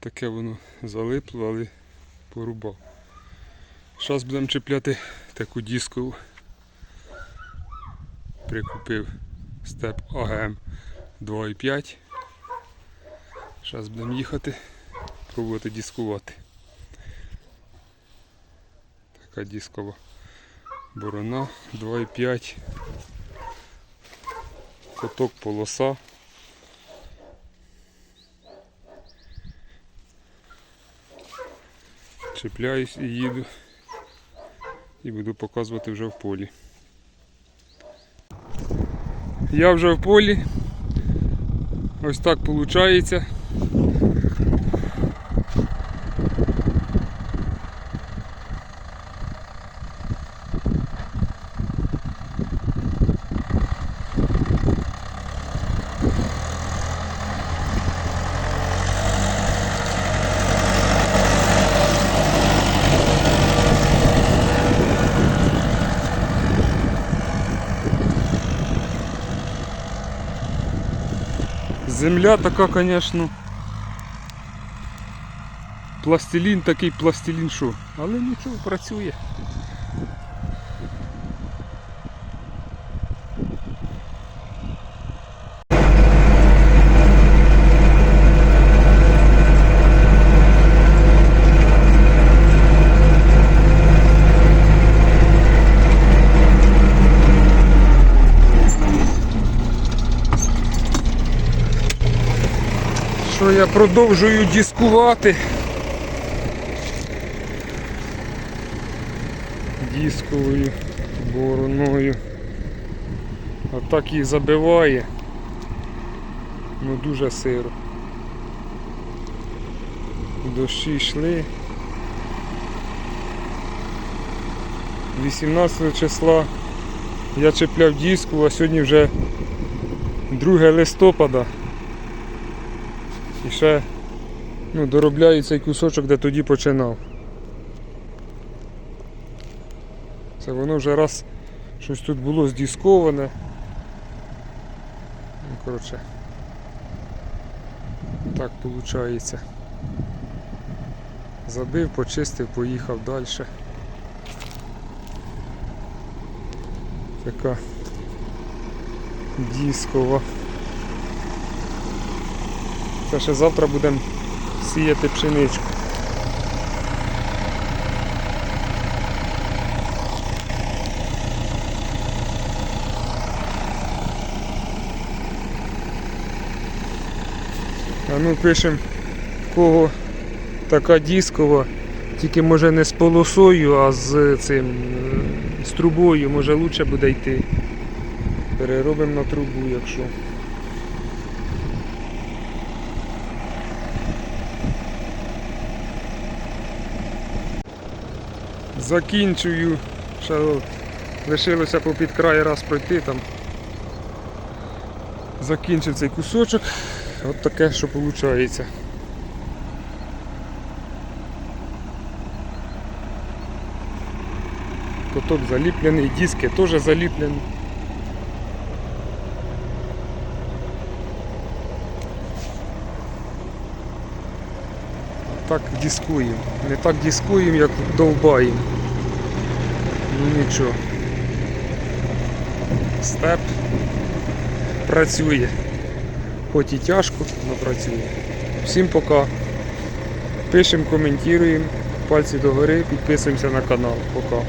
таке воно залипло, але порубав. Зараз будемо чіпляти таку дискову. Прикупив степ АГМ 2,5. Зараз будемо їхати, пробувати дискувати. Така дискова борона 2,5. Коток полоса. Чіпляюсь і їду. І буду показувати вже в полі. Я вже в полі. Ось так виходить. Земля така, звісно. Пластилін такий пластилін що. Але нічого працює. Що я продовжую дискувати. Дисковою бороною. А так їх забиває. Ну дуже сиро. Дощі йшли. 18 числа я чіпляв диску, а сьогодні вже 2 листопада. І ще ну, доробляю цей кусочок, де тоді починав. Це воно вже раз щось тут було здісковане. Ну, коротше, так виходить. Забив, почистив, поїхав далі. Така дискова. Це ще завтра будемо сіяти пшеничку. А ну пишемо, в кого така дискова, тільки може не з полосою, а з цим е, з трубою, може краще буде йти. Переробимо на трубу, якщо. Закінчую. Ще лишилося попід край раз пройти там. Закінчив цей кусочок. От таке, що виходить. Поток заліплений, диски теж заліплені. Так дискуємо. Не так дискуємо, як довбаємо. Ну нічого. Степ працює. Хоч і тяжко, але працює. Всім пока. Пишемо, коментуємо, пальці догори, підписуємося на канал. Пока.